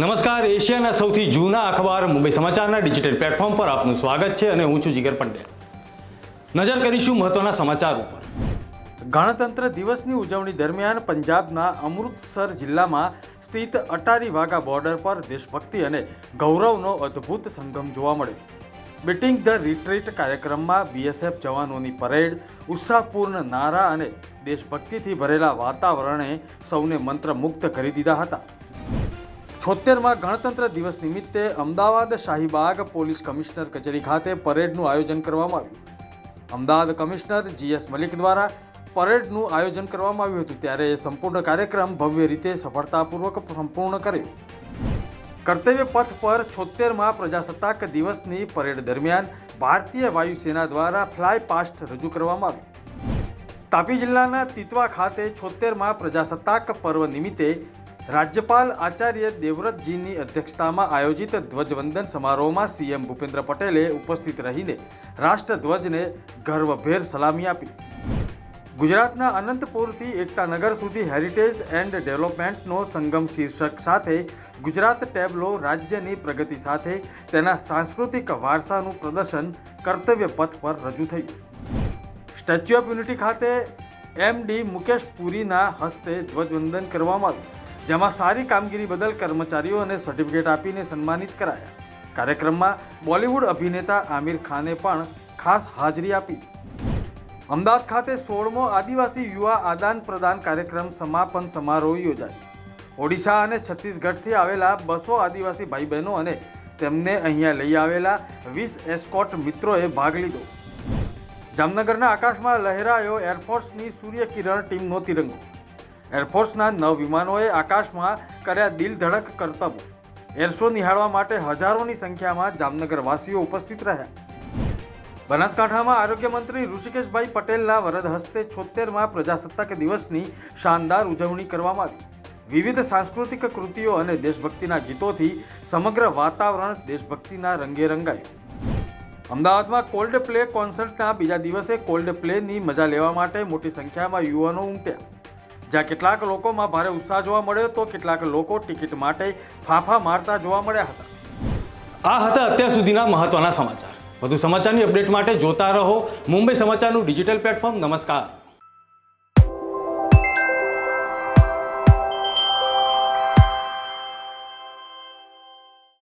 નમસ્કાર, એશિયાના સૌથી જૂના અખબાર મુંબઈ સમાચારના ડિજિટલ પ્લેટફોર્મ પર આપનું સ્વાગત છે અને હું છું જીગર પંડ્યા. નજર કરીશું મહત્વના સમાચાર ઉપર. ગણતંત્ર દિવસની ઉજવણી દરમિયાન પંજાબના અમૃતસર જિલ્લામાં સ્થિત અટારી વાઘા બોર્ડર પર દેશભક્તિ અને ગૌરવનો અદ્ભુત સંગમ જોવા મળ્યો. બિટિંગ ધ રિટ્રીટ કાર્યક્રમમાં બીએસએફ જવાનોની પરેડ, ઉત્સાહપૂર્ણ નારા અને દેશભક્તિથી ભરેલા વાતાવરણે સૌને મંત્રમુગ્ધ કરી દીધા હતા. છોતેરમાં ગણતંત્ર દિવસ નિમિત્તે અમદાવાદ શાહીબાગ પોલીસ કમિશનર કચેરી ખાતે પરેડનું આયોજન કરવામાં આવ્યું. અમદાવાદ કમિશનર જીએસ મલિક દ્વારા પરેડનું આયોજન કરવામાં આવ્યું હતું, ત્યારે સંપૂર્ણ કાર્યક્રમ ભવ્ય રીતે સફળતાપૂર્વક સંપૂર્ણ કર્યો. કર્તવ્ય પથ પર છોતેરમાં પ્રજાસત્તાક દિવસની પરેડ દરમિયાન ભારતીય વાયુસેના દ્વારા ફ્લાય પાસ્ટ રજૂ કરવામાં આવ્યું. તાપી જિલ્લાના તિતવા ખાતે છોતેરમાં પ્રજાસત્તાક પર્વ નિમિત્તે રાજ્યપાલ આચાર્ય દેવવ્રતજીની અધ્યક્ષતામાં આયોજિત ધ્વજવંદન સમારોહમાં સીએમ ભૂપેન્દ્ર પટેલે ઉપસ્થિત રહીને રાષ્ટ્રધ્વજને ગર્વભેર સલામી આપી. ગુજરાતના અનંતપુરથી એકતાનગર સુધી હેરિટેજ એન્ડ ડેવલપમેન્ટનો સંગમ શીર્ષક સાથે ગુજરાત ટેબ્લો રાજ્યની પ્રગતિ સાથે તેના સાંસ્કૃતિક વારસાનું પ્રદર્શન કર્તવ્ય પથ પર રજૂ થયું. સ્ટેચ્યુ ઓફ યુનિટી ખાતે એમડી મુકેશ પુરીના હસ્તે ધ્વજવંદન કરવામાં આવ્યું. જેમાં સારી કામગીરી બદલ કર્મચારીઓને સર્ટિફિકેટ આપીને સન્માનિત કરાયા. કાર્યક્રમમાં બોલિવૂડ અભિનેતા આમિર ખાને પણ ખાસ હાજરી આપી. અમદાવાદ ખાતે સોળમો આદિવાસી યુવા આદાન પ્રદાન કાર્યક્રમ સમાપન સમારોહ યોજાયો. ઓડિશા અને છત્તીસગઢથી આવેલા બસો આદિવાસી ભાઈ બહેનો અને તેમને અહીંયા લઈ આવેલા વીસ એસ્કોટ મિત્રોએ ભાગ લીધો. જામનગરના આકાશમાં લહેરાયો એરફોર્સની સૂર્યકિરણ ટીમનો તિરંગો એરફોર્સના નવ વિમાનોએ આકાશમાં કર્યા દિલ ધડક કરતબો એર શો નિહાળવા માટે હજારોની સંખ્યામાં જામનગરવાસીઓ ઉપસ્થિત રહ્યા. બનાસકાંઠામાં આરોગ્ય મંત્રી ઋષિકેશભાઈ પટેલના વરદ હસ્તે છોતેરમાં પ્રજાસત્તાક દિવસની શાનદાર ઉજવણી કરવામાં આવી. વિવિધ સાંસ્કૃતિક કૃતિઓ અને દેશભક્તિના ગીતોથી સમગ્ર વાતાવરણ દેશભક્તિના રંગે રંગાયું. અમદાવાદમાં કોલ્ડ પ્લે કોન્સર્ટના બીજા દિવસે કોલ્ડ પ્લેની મજા લેવા માટે મોટી સંખ્યામાં યુવાનો ઉમટ્યા. જ્યાં કેટલાક લોકોમાં ભારે ઉત્સાહ જોવા મળ્યો તો કેટલાક લોકો ટિકિટ માટે ફાફા મારતા જોવા મળ્યા હતા. આ હતા અત્યાર સુધીના મહત્વના સમાચાર. વધુ સમાચારની અપડેટ માટે જોતા રહો મુંબઈ સમાચારનું ડિજિટલ પ્લેટફોર્મ. નમસ્કાર.